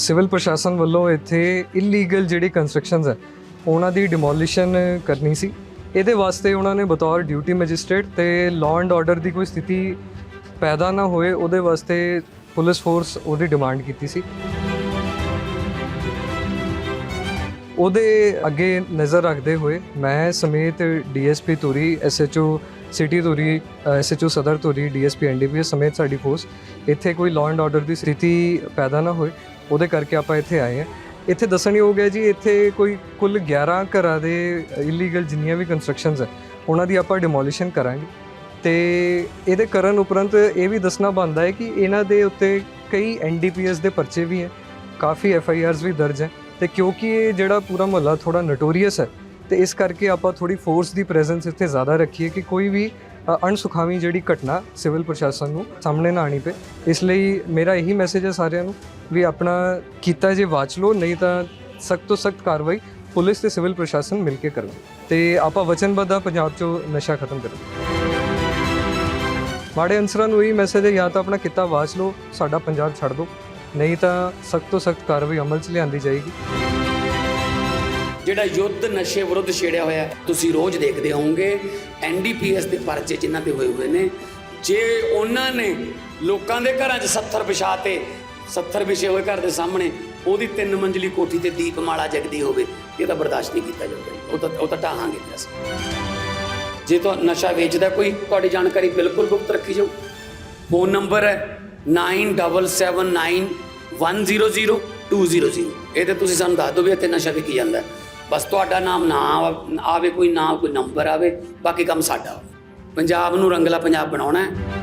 Civil ਪ੍ਰਸ਼ਾਸਨ ਵੱਲੋਂ ਇੱਥੇ ਇਲੀਗਲ ਜਿਹੜੀ ਕੰਸਟਰਕਸ਼ਨਸ ਹੈ, ਉਹਨਾਂ ਦੀ ਡਿਮੋਲਿਸ਼ਨ ਕਰਨੀ ਸੀ। ਇਹਦੇ ਵਾਸਤੇ ਉਹਨਾਂ ਨੇ ਬਤੌਰ ਡਿਊਟੀ ਮੈਜਿਸਟ੍ਰੇਟ ਤੇ ਲਾਅ ਐਂਡ ਆਰਡਰ ਦੀ ਕੋਈ ਸਥਿਤੀ ਪੈਦਾ ਨਾ ਹੋਏ, ਉਹਦੇ ਵਾਸਤੇ ਪੁਲਿਸ ਫੋਰਸ ਉਹਦੀ ਡਿਮਾਂਡ ਕੀਤੀ ਸੀ। ਉਹਦੇ ਅੱਗੇ ਨਜ਼ਰ ਰੱਖਦੇ ਹੋਏ ਮੈਂ ਸਮੇਤ DSP Dhuri SHO city Dhuri SHO ਸਦਰ ਧੂਰੀ ਡੀਐਸਪੀ ਐਨਡੀਪੀਐਸ ਸਮੇਤ ਸਾਡੀ ਫੋਰਸ ਇੱਥੇ ਕੋਈ ਲਾਅ ਐਂਡ ਆਰਡਰ ਦੀ ਸਥਿਤੀ ਪੈਦਾ ਨਾ ਹੋਏ। ਉਹਦੇ ਕਰਕੇ ਆਪਾਂ ਇੱਥੇ ਆਏ ਹਾਂ। ਇੱਥੇ ਦੱਸਣਯੋਗ ਹੈ ਜੀ, ਇੱਥੇ ਕੋਈ ਕੁੱਲ 11 ਘਰਾਂ ਦੇ ਇਲੀਗਲ ਜਿੰਨੀਆਂ ਵੀ ਕੰਸਟਰਕਸ਼ਨਸ ਹੈ, ਉਹਨਾਂ ਦੀ ਆਪਾਂ ਡਿਮੋਲੀਸ਼ਨ ਕਰਾਂਗੇ। ਤੇ ਇਹਦੇ ਕਰਨ ਉਪਰੰਤ ਇਹ ਵੀ ਦੱਸਣਾ ਬਣਦਾ ਹੈ ਕਿ ਇਹਨਾਂ ਦੇ ਉੱਤੇ ਕਈ ਐਨਡੀਪੀਐਸ ਦੇ ਪਰਚੇ ਵੀ ਹੈ। ਕਾਫੀ ਐਫਆਈਆਰਸ ਵੀ ਦਰਜ ਹੈ ਤੇ ਕਿਉਂਕਿ ਇਹ ਜਿਹੜਾ ਪੂਰਾ ਮਹੱਲਾ ਥੋੜਾ ਨਟੋਰੀਅਸ ਹੈ, ਤੇ ਇਸ ਕਰਕੇ ਆਪਾਂ ਥੋੜੀ ਫੋਰਸ ਦੀ ਪ੍ਰੈਜ਼ੈਂਸ ਇੱਥੇ ਜ਼ਿਆਦਾ ਰੱਖੀਏ ਕਿ ਕੋਈ ਵੀ ਅਣਸੁਖਾਵੀਂ ਜਿਹੜੀ ਘਟਨਾ ਸਿਵਲ ਪ੍ਰਸ਼ਾਸਨ ਨੂੰ ਸਾਹਮਣੇ ਨਾ ਆਣੀ ਪਏ। ਇਸ ਲਈ ਮੇਰਾ ਇਹੀ ਮੈਸੇਜ ਹੈ ਸਾਰਿਆਂ ਨੂੰ ਵੀ ਆਪਣਾ ਕੀਤਾ ਜੇ ਵਾਚ ਲਓ, ਨਹੀਂ ਤਾਂ ਸਖਤ ਤੋਂ ਸਖਤ ਕਾਰਵਾਈ ਪੁਲਿਸ ਤੇ ਸਿਵਲ ਪ੍ਰਸ਼ਾਸਨ ਮਿਲ ਕੇ ਕਰਨ। ਤੇ ਆਪਾਂ ਵਚਨਬੱਧ ਆ, ਪੰਜਾਬ 'ਚੋਂ ਨਸ਼ਾ ਖਤਮ ਕਰਨ ਮਾੜੇ ਅਨਸਰਾਂ ਨੂੰ ਇਹ ਮੈਸੇਜ ਹੈ, ਜਾਂ ਤਾਂ ਆਪਣਾ ਕਿੱਤਾ ਵਾਚ ਲਓ, ਸਾਡਾ ਪੰਜਾਬ ਛੱਡ ਦਿਓ। ਨਹੀਂ ਤਾਂ ਸਖਤ ਤੋਂ ਸਖਤ ਕਾਰਵਾਈ ਅਮਲ 'ਚ ਲਿਆਂਦੀ ਜਾਏਗੀ। ਜਿਹੜਾ ਯੁੱਧ ਨਸ਼ੇ ਵਿਰੁੱਧ ਛੇੜਿਆ ਹੋਇਆ ਤੁਸੀਂ ਰੋਜ਼ ਦੇਖਦੇ ਹੋਵੋਗੇ ਐਨਡੀਪੀਐਸ ਦੇ ਪਰਚੇ ਜਿਨ੍ਹਾਂ ਤੇ ਹੋਏ ਹੋਏ ਨੇ। ਜੇ ਉਹਨਾਂ ਨੇ ਲੋਕਾਂ ਦੇ ਘਰਾਂ 'ਚ 70 ਵਿਛਾ ਤੇ 70 ਵਿਛੇ ਹੋਏ ਘਰ ਦੇ ਸਾਹਮਣੇ, ਉਹਦੀ ਤਿੰਨ ਮੰਜ਼ਲੀ ਕੋਠੀ ਤੇ ਦੀਪਮਾਲਾ ਜਗਦੀ ਹੋਵੇ, ਇਹ ਤਾਂ ਬਰਦਾਸ਼ਤ ਨਹੀਂ ਕੀਤਾ ਜਾਂਦਾ ਉਹ ਤਾਂ ਉਹ ਤਾਂ ਟਾਹਾਂਗੇ ਫਿਰ ਅਸੀਂ। ਜੇ ਤਾਂ ਨਸ਼ਾ ਵੇਚਦਾ ਕੋਈ, ਤੁਹਾਡੀ ਜਾਣਕਾਰੀ ਬਿਲਕੁਲ ਗੁਪਤ ਰੱਖੀ ਜਾਓ ਫੋਨ ਨੰਬਰ ਹੈ 9777910200 ਇਹ ਤੇ ਤੁਸੀਂ ਸਾਨੂੰ ਦੱਸ ਦਿਓ ਵੀ ਇੱਥੇ ਨਸ਼ਾ ਵਿਕੀ ਜਾਂਦਾ ਬਸ ਤੁਹਾਡਾ ਨਾਮ ਨਾ ਆਵੇ ਕੋਈ ਨਾ ਕੋਈ ਨੰਬਰ ਆਵੇ, ਬਾਕੀ ਕੰਮ ਸਾਡਾ। ਹੋਵੇ। ਪੰਜਾਬ ਨੂੰ ਰੰਗਲਾ ਪੰਜਾਬ ਬਣਾਉਣਾ ਹੈ।